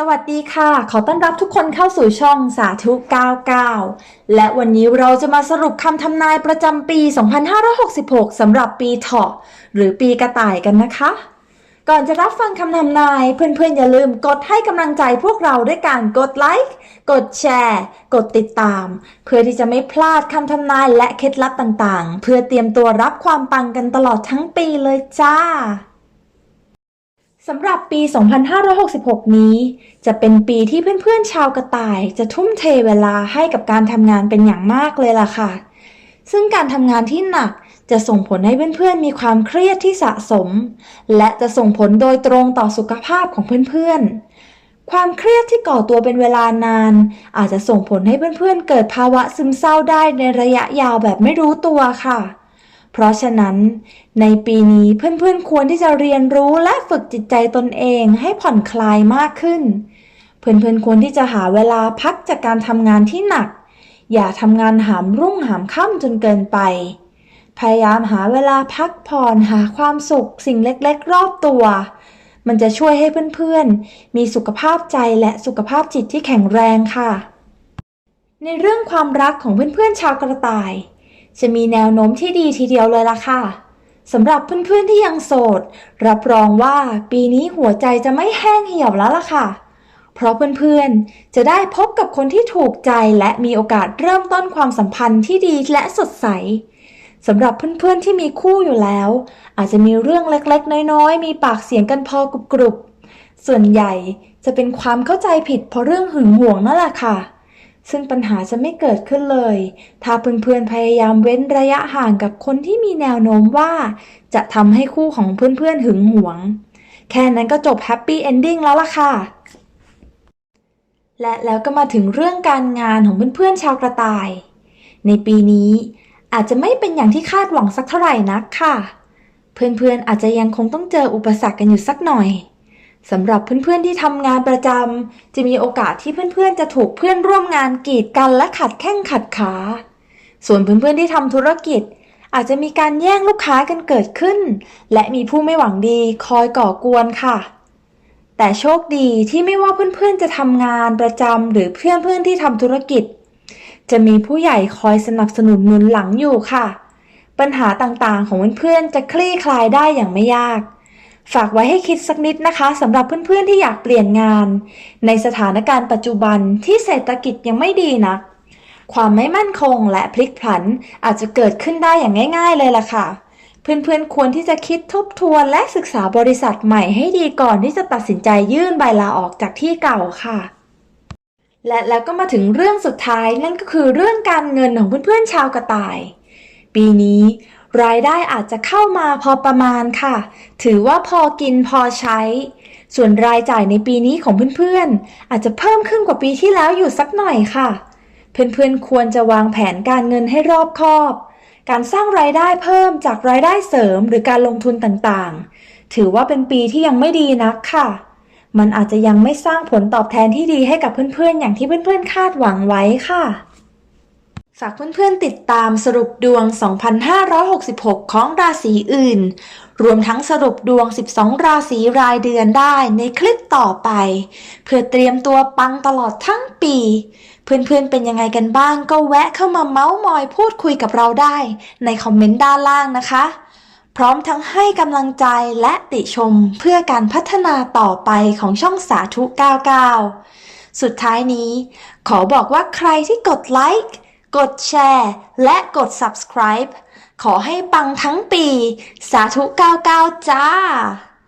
สวัสดีค่ะ ขอต้อนรับทุกคนเข้าสู่ช่องสาธุ 99 และวันนี้เราจะมาสรุปคำทำนายประจำปี 2566 สำหรับปีเถาะหรือปีกระต่ายกันนะคะ ก่อนจะรับฟังคำทำนาย เพื่อนๆ อย่าลืมกดให้กำลังใจพวกเราด้วยการกดไลค์ กดแชร์ กดติดตาม เพื่อที่จะไม่พลาดคำทำนายและเคล็ดลับต่างๆ เพื่อเตรียมตัวรับความปังกันตลอดทั้งปีเลยจ้า สำหรับปี 2566 นี้ จะเป็นปีที่เพื่อนๆชาวกระต่าย จะทุ่มเทเวลาให้กับการทำงานเป็นอย่างมากเลยล่ะค่ะ ซึ่งการทำงานที่หนักจะส่งผลให้เพื่อนๆมีความเครียดที่สะสม และจะส่งผลโดยตรงต่อสุขภาพของเพื่อนๆ ความเครียดที่ก่อตัวเป็นเวลานาน อาจจะส่งผลให้เพื่อนๆเกิดภาวะซึมเศร้าได้ในระยะยาวแบบไม่รู้ตัวค่ะ เพราะฉะนั้น ในปีนี้เพื่อนๆควรที่จะเรียนรู้และฝึกจิตใจตนเองให้ผ่อนคลายมากขึ้น เพื่อนๆควรที่จะหาเวลาพักจากการทำงานที่หนัก อย่าทำงานหามรุ่งหามค่ำจนเกินไป พยายามหาเวลาพักผ่อนหาความสุขสิ่งเล็กๆ รอบตัว มันจะช่วยให้เพื่อนๆ มีสุขภาพใจและสุขภาพจิตที่แข็งแรงค่ะ ในเรื่องความรักของเพื่อนๆชาวกระต่าย จะมีแนวโน้มที่ดีทีเดียวเลยล่ะค่ะสำหรับเพื่อนๆที่ยังโสด รับรองว่าปีนี้หัวใจจะไม่แห้งเหี่ยวแล้วล่ะค่ะ เพราะเพื่อนๆจะได้พบกับคนที่ถูกใจและมีโอกาสเริ่มต้นความสัมพันธ์ที่ดีและสดใสสำหรับเพื่อนๆที่มีคู่อยู่แล้ว อาจจะมีเรื่องเล็กๆ น้อยๆ มีปากเสียงกันพอกรุบๆส่วนใหญ่จะเป็นความเข้าใจผิดเพราะเรื่องหึงหวงนั่นแหละค่ะ ซึ่งปัญหาจะไม่เกิดขึ้นเลย ถ้าเพื่อนๆพยายามเว้นระยะห่างกับคนที่มีแนวโน้มว่า จะทำให้คู่ของเพื่อนๆหึงหวง แค่นั้นก็จบแฮปปี้เอนดิ้งแล้วล่ะค่ะ และแล้วก็มาถึงเรื่องการงานของเพื่อนๆชาวกระต่าย ในปีนี้อาจจะไม่เป็นอย่างที่คาดหวังสักเท่าไหร่นักค่ะ เพื่อนๆอาจจะยังคงต้องเจออุปสรรคกันอยู่สักหน่อย สำหรับเพื่อนๆที่ทำงานประจำจะมีโอกาสที่เพื่อนๆจะถูกเพื่อนร่วมงานกีดกันและขัดแข้งขัดขา ส่วนเพื่อนๆที่ทำธุรกิจ อาจจะมีการแย่งลูกค้ากันเกิดขึ้น และมีผู้ไม่หวังดีคอยก่อกวนค่ะ แต่โชคดีที่ไม่ว่าเพื่อนๆจะทำงานประจำหรือเพื่อนๆที่ทำธุรกิจ จะมีผู้ใหญ่คอยสนับสนุนหนุนหลังอยู่ค่ะ ปัญหาต่างๆของเพื่อนๆจะคลี่คลายได้อย่างไม่ยาก ฝากไว้ให้คิดสักนิดนะคะสำหรับเพื่อนๆที่อยากเปลี่ยนงาน ในสถานการณ์ปัจจุบันที่เศรษฐกิจยังไม่ดีนะ ความไม่มั่นคงและพลิกผันอาจจะเกิดขึ้นได้อย่างง่าย ๆ เลยล่ะค่ะ เพื่อนๆควรที่จะคิดทบทวนและศึกษาบริษัทใหม่ให้ดีก่อนที่จะตัดสินใจยื่นใบลาออกจากที่เก่าค่ะ และแล้วก็มาถึงเรื่องสุดท้ายนั่นก็คือเรื่องการเงินของเพื่อนๆชาวกระต่าย ปีนี้ รายได้อาจจะเข้ามาพอประมาณค่ะ ถือว่าพอกินพอใช้ ส่วนรายจ่ายในปีนี้ของเพื่อนๆ อาจจะเพิ่มขึ้นกว่าปีที่แล้วอยู่สักหน่อยค่ะ เพื่อนๆควรจะวางแผนการเงินให้รอบคอบ การสร้างรายได้เพิ่มจากรายได้เสริมหรือการลงทุนต่างๆ ถือว่าเป็นปีที่ยังไม่ดีนักค่ะ มันอาจจะยังไม่สร้างผลตอบแทนที่ดีให้กับเพื่อนๆ อย่างที่เพื่อนๆ คาดหวังไว้ค่ะ ฝากเพื่อนๆติดตามสรุปดวง 2566 ของราศีอื่น รวมทั้งสรุปดวง 12 ราศีรายเดือนได้ในคลิปต่อไป เพื่อเตรียมตัวปังตลอดทั้งปี เพื่อนๆเป็นยังไงกันบ้างก็แวะเข้ามาเมาส์มอยพูดคุยกับเราได้ ในคอมเมนต์ด้านล่างนะคะ พร้อมทั้งให้กำลังใจและติชมเพื่อการพัฒนาต่อไปของช่องสาธุ 99 สุดท้ายนี้ ขอบอกว่าใครที่กดไลค์ กดแชร์ และกด subscribe ขอให้ปังทั้งปี สาธุ 99 จ้า